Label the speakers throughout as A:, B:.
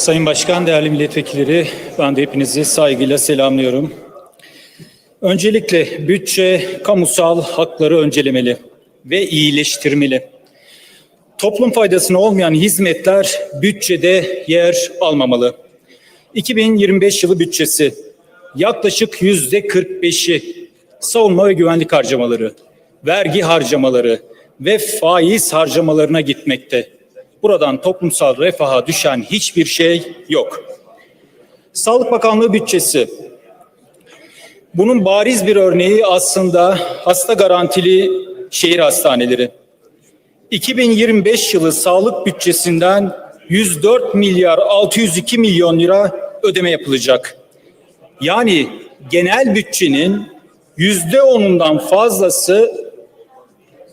A: Sayın Başkan, değerli milletvekilleri, ben de hepinizi saygıyla selamlıyorum. Öncelikle bütçe kamusal hakları öncelemeli ve iyileştirmeli. Toplum faydasına olmayan hizmetler bütçede yer almamalı. 2025 yılı bütçesi yaklaşık yüzde 45'i savunma ve güvenlik harcamaları, vergi harcamaları ve faiz harcamalarına gitmekte. Buradan toplumsal refaha düşen hiçbir şey yok. Sağlık Bakanlığı bütçesi. Bunun bariz bir örneği aslında hasta garantili şehir hastaneleri. 2025 yılı sağlık bütçesinden 104 milyar 602 milyon lira ödeme yapılacak. Yani genel bütçenin yüzde onundan fazlası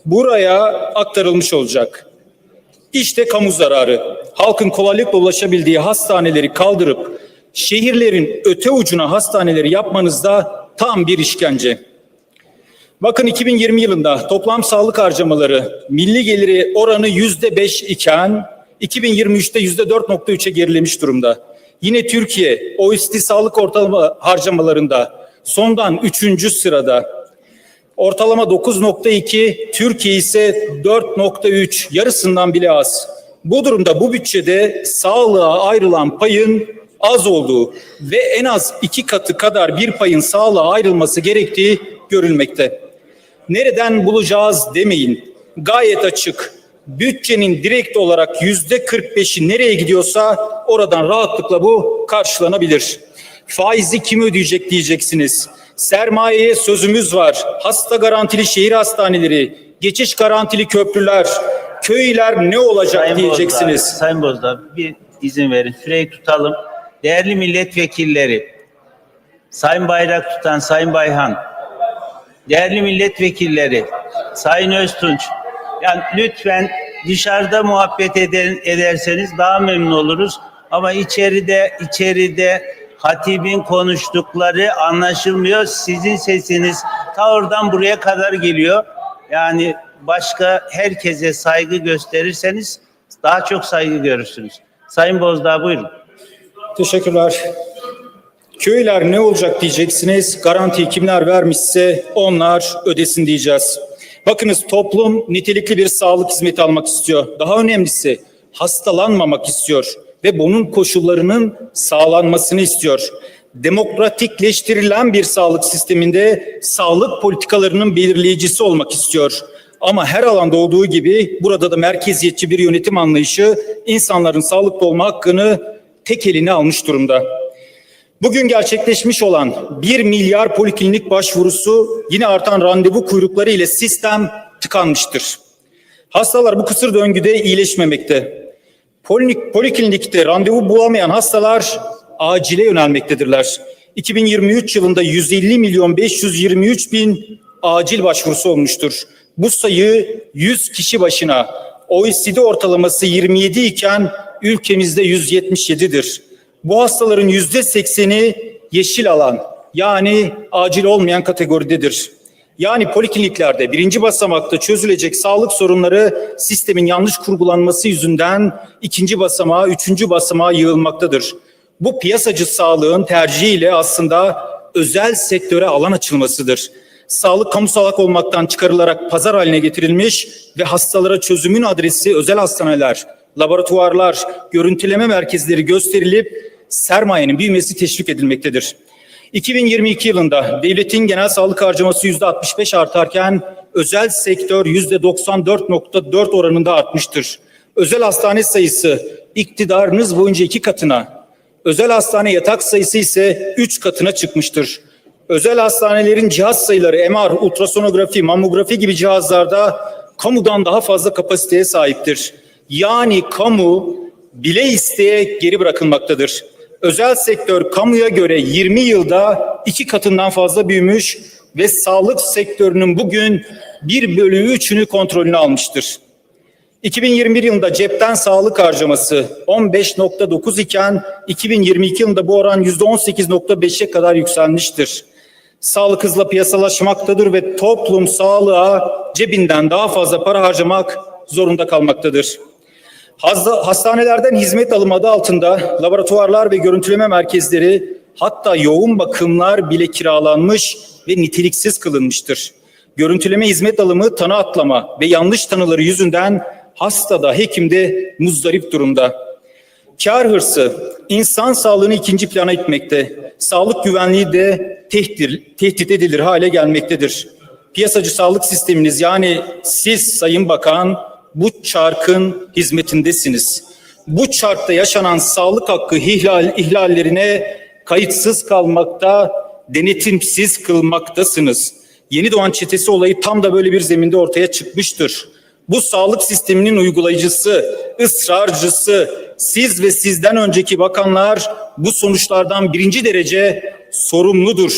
A: buraya aktarılmış olacak. İşte kamu zararı. Halkın kolaylıkla ulaşabildiği hastaneleri kaldırıp şehirlerin öte ucuna hastaneleri yapmanızda tam bir işkence. Bakın 2020 yılında toplam sağlık harcamaları milli geliri oranı yüzde beş iken 2023'te yüzde 4.3'e gerilemiş durumda. Yine Türkiye OECD sağlık ortalama harcamalarında sondan üçüncü sırada. Ortalama 9.2, Türkiye ise 4.3, yarısından bile az. Bu durumda bu bütçede sağlığa ayrılan payın az olduğu ve en az iki katı kadar bir payın sağlığa ayrılması gerektiği görülmekte. Nereden bulacağız demeyin. Gayet açık. Bütçenin direkt olarak yüzde 45'i nereye gidiyorsa oradan rahatlıkla bu karşılanabilir. Faizi kim ödeyecek diyeceksiniz. Sermayeye sözümüz var. Hasta garantili şehir hastaneleri, geçiş garantili köprüler, köyler ne olacak
B: Sayın
A: diyeceksiniz.
B: Bozdağ, Sayın Bozdağ bir izin verin. Süreyi tutalım. Değerli milletvekilleri, Sayın Bayrak tutan Sayın Bayhan, değerli milletvekilleri, Sayın Öztunç, yani lütfen dışarıda muhabbet eder, ederseniz daha memnun oluruz. Ama içeride içeride hatibin konuştukları anlaşılmıyor. Sizin sesiniz ta oradan buraya kadar geliyor. Yani başka herkese saygı gösterirseniz daha çok saygı görürsünüz. Sayın Bozdağ buyurun.
A: Teşekkürler. Köyler ne olacak diyeceksiniz. Garantiyi kimler vermişse onlar ödesin diyeceğiz. Bakınız toplum nitelikli bir sağlık hizmeti almak istiyor. Daha önemlisi hastalanmamak istiyor ve bunun koşullarının sağlanmasını istiyor. Demokratikleştirilen bir sağlık sisteminde sağlık politikalarının belirleyicisi olmak istiyor. Ama her alanda olduğu gibi burada da merkeziyetçi bir yönetim anlayışı insanların sağlıklı olma hakkını tek eline almış durumda. Bugün gerçekleşmiş olan 1 milyar poliklinik başvurusu yine artan randevu kuyrukları ile sistem tıkanmıştır. Hastalar bu kısır döngüde iyileşmemekte. Polinik, poliklinikte randevu bulamayan hastalar acile yönelmektedirler. 2023 yılında 150 milyon 523 bin acil başvurusu olmuştur. Bu sayı 100 kişi başına OECD ortalaması 27 iken ülkemizde 177'dir. Bu hastaların yüzde sekseni yeşil alan yani acil olmayan kategoridedir. Yani polikliniklerde birinci basamakta çözülecek sağlık sorunları sistemin yanlış kurgulanması yüzünden ikinci basamağa, üçüncü basamağa yığılmaktadır. Bu piyasacı sağlığın tercihiyle aslında özel sektöre alan açılmasıdır. Sağlık kamusal hak olmaktan çıkarılarak pazar haline getirilmiş ve hastalara çözümün adresi özel hastaneler, laboratuvarlar, görüntüleme merkezleri gösterilip sermayenin büyümesi teşvik edilmektedir. 2022 yılında devletin genel sağlık harcaması yüzde 65 artarken özel sektör yüzde 94.4 oranında artmıştır. Özel hastane sayısı iktidarınız boyunca iki katına, özel hastane yatak sayısı ise üç katına çıkmıştır. Özel hastanelerin cihaz sayıları MR, ultrasonografi, mamografi gibi cihazlarda kamudan daha fazla kapasiteye sahiptir. Yani kamu bile isteye geri bırakılmaktadır. Özel sektör kamuya göre 20 yılda iki katından fazla büyümüş ve sağlık sektörünün bugün bir bölü üçünü kontrolünü almıştır. 2021 yılında cepten sağlık harcaması 15.9 iken 2022 yılında bu oran %18.5'e kadar yükselmiştir. Sağlık hızla piyasalaşmaktadır ve toplum sağlığa cebinden daha fazla para harcamak zorunda kalmaktadır. Hastanelerden hizmet alımı adı altında laboratuvarlar ve görüntüleme merkezleri hatta yoğun bakımlar bile kiralanmış ve niteliksiz kılınmıştır. Görüntüleme hizmet alımı tanı atlama ve yanlış tanıları yüzünden hastada hekimde muzdarip durumda. Kar hırsı insan sağlığını ikinci plana itmekte. Sağlık güvenliği de tehdit, tehdit edilir hale gelmektedir. Piyasacı sağlık sisteminiz yani siz Sayın Bakan bu çarkın hizmetindesiniz. Bu çarkta yaşanan sağlık hakkı ihlal, ihlallerine kayıtsız kalmakta, denetimsiz kılmaktasınız. Yeni doğan çetesi olayı tam da böyle bir zeminde ortaya çıkmıştır. Bu sağlık sisteminin uygulayıcısı, ısrarcısı, siz ve sizden önceki bakanlar bu sonuçlardan birinci derece sorumludur.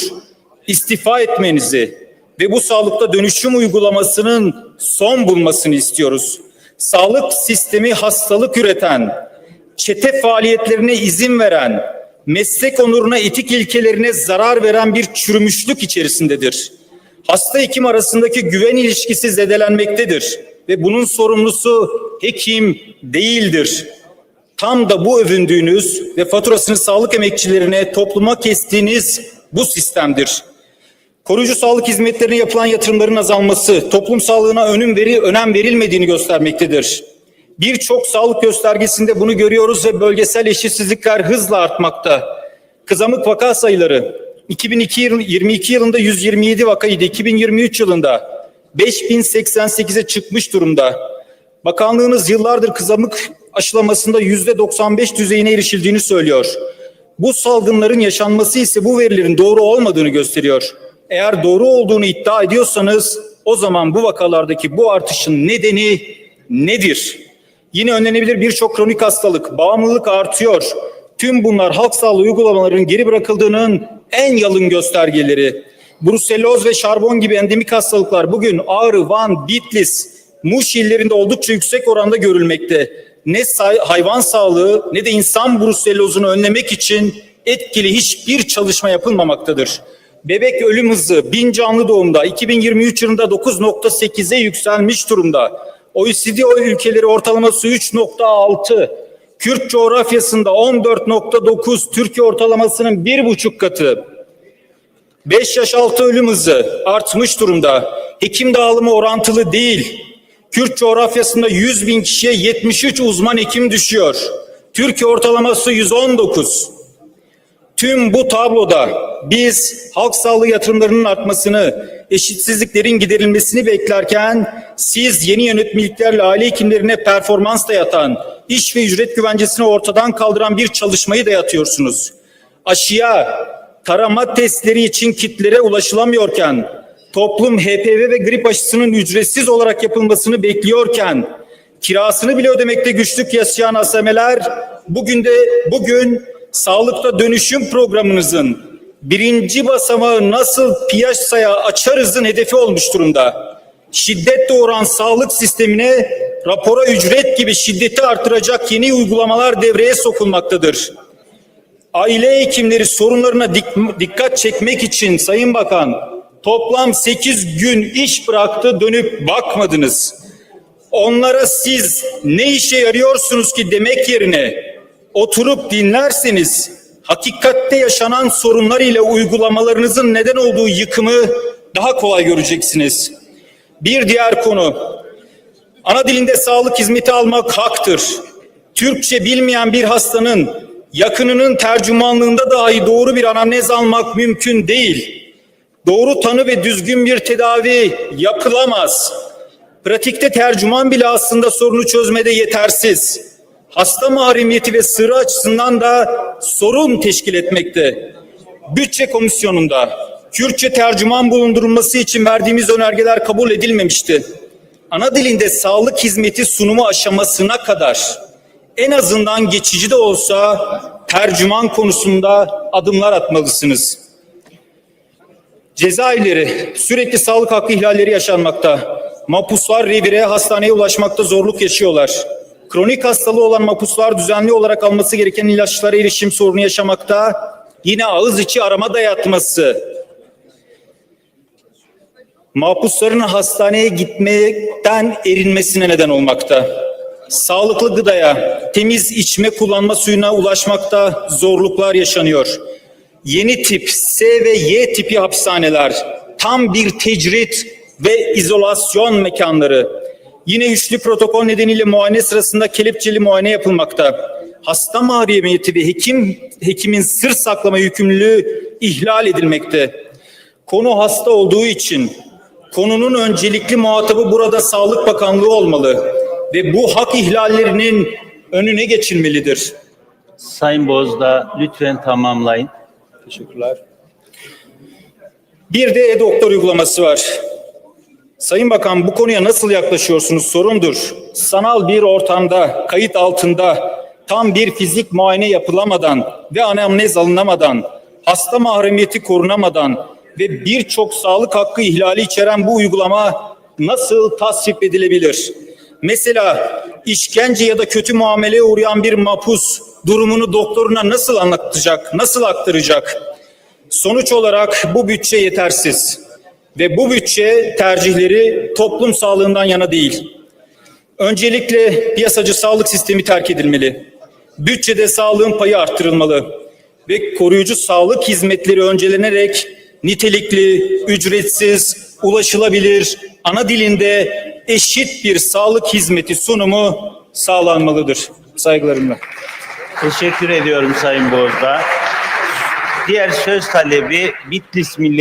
A: İstifa etmenizi ve bu sağlıkta dönüşüm uygulamasının son bulmasını istiyoruz. Sağlık sistemi hastalık üreten, çete faaliyetlerine izin veren, meslek onuruna, etik ilkelerine zarar veren bir çürümüşlük içerisindedir. Hasta hekim arasındaki güven ilişkisi zedelenmektedir ve bunun sorumlusu hekim değildir. Tam da bu övündüğünüz ve faturasını sağlık emekçilerine, topluma kestiğiniz bu sistemdir. Koruyucu sağlık hizmetlerine yapılan yatırımların azalması, toplum sağlığına önüm veri, önem verilmediğini göstermektedir. Birçok sağlık göstergesinde bunu görüyoruz ve bölgesel eşitsizlikler hızla artmakta. Kızamık vaka sayıları 2022 yılında 127 vakaydı, 2023 yılında 5088'e çıkmış durumda. Bakanlığınız yıllardır kızamık aşılamasında yüzde 95 düzeyine erişildiğini söylüyor. Bu salgınların yaşanması ise bu verilerin doğru olmadığını gösteriyor. Eğer doğru olduğunu iddia ediyorsanız o zaman bu vakalardaki bu artışın nedeni nedir? Yine önlenebilir birçok kronik hastalık, bağımlılık artıyor. Tüm bunlar halk sağlığı uygulamalarının geri bırakıldığının en yalın göstergeleri. Bruselloz ve şarbon gibi endemik hastalıklar bugün Ağrı, Van, Bitlis, Muş illerinde oldukça yüksek oranda görülmekte. Ne hayvan sağlığı ne de insan bruselozunu önlemek için etkili hiçbir çalışma yapılmamaktadır. Bebek ölüm hızı bin canlı doğumda 2023 yılında 9.8'e yükselmiş durumda. OECD ülkeleri ortalaması 3.6. Kürt coğrafyasında 14.9, Türkiye ortalamasının bir buçuk katı. 5 yaş altı ölüm hızı artmış durumda. Hekim dağılımı orantılı değil. Kürt coğrafyasında 100 bin kişiye 73 uzman hekim düşüyor. Türkiye ortalaması 119. Tüm bu tabloda biz halk sağlığı yatırımlarının artmasını, eşitsizliklerin giderilmesini beklerken siz yeni yönetmeliklerle aile hekimlerine performans dayatan, iş ve ücret güvencesini ortadan kaldıran bir çalışmayı dayatıyorsunuz. Aşıya, tarama testleri için kitlere ulaşılamıyorken, toplum HPV ve grip aşısının ücretsiz olarak yapılmasını bekliyorken, kirasını bile ödemekte güçlük yaşayan asemeler bugün de bugün sağlıkta dönüşüm programınızın birinci basamağı nasıl piyasaya açarızın hedefi olmuş durumda. Şiddet doğuran sağlık sistemine rapora ücret gibi şiddeti artıracak yeni uygulamalar devreye sokulmaktadır. Aile hekimleri sorunlarına dik- dikkat çekmek için Sayın Bakan toplam 8 gün iş bıraktı dönüp bakmadınız. Onlara siz ne işe yarıyorsunuz ki demek yerine oturup dinlerseniz hakikatte yaşanan sorunlar ile uygulamalarınızın neden olduğu yıkımı daha kolay göreceksiniz. Bir diğer konu ana dilinde sağlık hizmeti almak haktır. Türkçe bilmeyen bir hastanın yakınının tercümanlığında dahi doğru bir anamnez almak mümkün değil. Doğru tanı ve düzgün bir tedavi yapılamaz. Pratikte tercüman bile aslında sorunu çözmede yetersiz. Hasta mahremiyeti ve sırrı açısından da sorun teşkil etmekte. Bütçe komisyonunda Kürtçe tercüman bulundurulması için verdiğimiz önergeler kabul edilmemişti. Ana dilinde sağlık hizmeti sunumu aşamasına kadar en azından geçici de olsa tercüman konusunda adımlar atmalısınız. Cezaevleri sürekli sağlık hakkı ihlalleri yaşanmakta. Mapuslar revire hastaneye ulaşmakta zorluk yaşıyorlar. Kronik hastalığı olan mapuslar düzenli olarak alması gereken ilaçlara erişim sorunu yaşamakta. Yine ağız içi arama dayatması. Mahpusların hastaneye gitmekten erinmesine neden olmakta. sağlıklı gıdaya, temiz içme kullanma suyuna ulaşmakta zorluklar yaşanıyor. Yeni tip S ve Y tipi hapishaneler tam bir tecrit ve izolasyon mekanları. Yine üçlü protokol nedeniyle muayene sırasında kelepçeli muayene yapılmakta. Hasta mahremiyeti ve hekim hekimin sır saklama yükümlülüğü ihlal edilmekte. Konu hasta olduğu için konunun öncelikli muhatabı burada Sağlık Bakanlığı olmalı ve bu hak ihlallerinin önüne geçilmelidir.
B: Sayın Bozdağ lütfen tamamlayın.
A: Teşekkürler. Bir de e-doktor uygulaması var. Sayın Bakan bu konuya nasıl yaklaşıyorsunuz sorumdur. Sanal bir ortamda, kayıt altında tam bir fizik muayene yapılamadan ve anamnez alınamadan, hasta mahremiyeti korunamadan ve birçok sağlık hakkı ihlali içeren bu uygulama nasıl tasvip edilebilir? Mesela işkence ya da kötü muameleye uğrayan bir mapus durumunu doktoruna nasıl anlatacak, nasıl aktaracak? Sonuç olarak bu bütçe yetersiz ve bu bütçe tercihleri toplum sağlığından yana değil. Öncelikle piyasacı sağlık sistemi terk edilmeli. Bütçede sağlığın payı arttırılmalı ve koruyucu sağlık hizmetleri öncelenerek nitelikli, ücretsiz, ulaşılabilir, ana dilinde eşit bir sağlık hizmeti sunumu sağlanmalıdır. Saygılarımla.
B: Teşekkür ediyorum Sayın Bozdağ. Diğer söz talebi Bitlis Millet